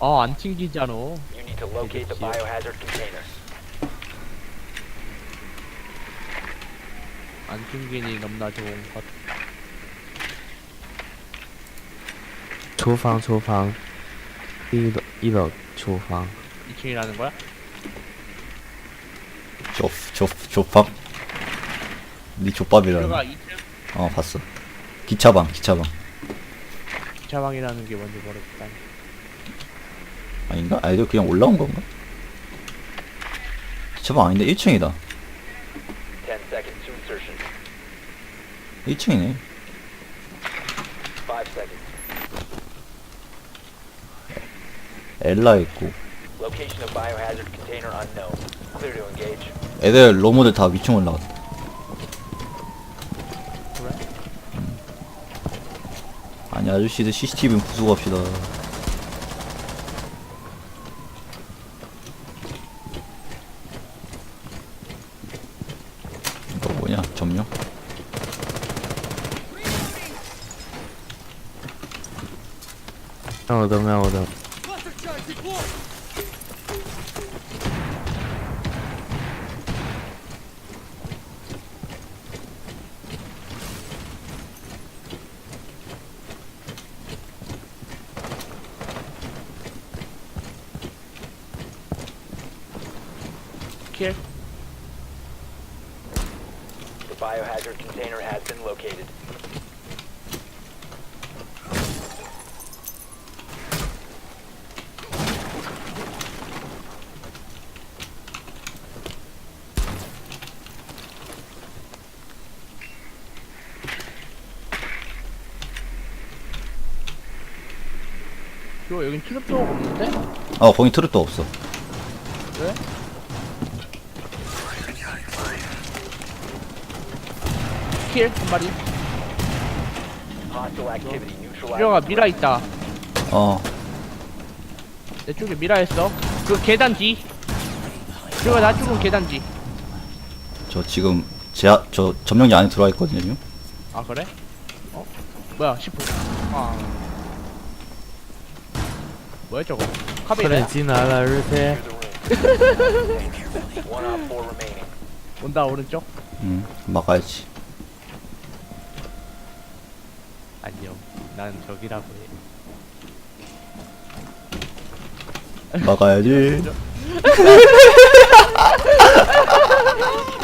아, 안 튕기잖아. You need to locate the biohazard container. 안 튕기니 너무나 좋은 것. 厨房，厨房，第一楼，一楼厨房。 2층이라는 거야? 조, 조, 조밥? 니 족밥이라는 들어가 2층 어 봤어 기차방 기차방 기차방이라는 게 뭔지 모르겠다. 아닌가? 아니 그냥 올라온 건가? 기차방 아닌데 1층이다 10 seconds to insertion. 1층이네 5 seconds. 엘라 있고 Location of biohazard container unknown. Clear to engage. 애들 로모들 다 위층 올라갔어 그래? 아니 아저씨들 CCTV는 부수고 갑시다 뭐냐 점령? 형 오더 형 오더 킬. Biohazard container has been located. 이거 여긴 트랩도어가 없는데? 어 거기 트랩도 없어 왜? 킬? 한 마리? Hostile activity neutralized. 유영아 미라 있다. 어 내 쪽에 미라 있어. 그 계단 뒤. 유영아 나 쪽은 계단 뒤. 저 지금 제아 저 점령지 안에 들어와 있거든요 지금 아 그래? 어? 뭐야 10분. 아. 뭐야 저거? 快 카베이라야? 点进来了，日飞。 Clear the room. One op four remaining. 온다 오른쪽. 응 막아야지 안녕. 난 저기라고 해. 막아야지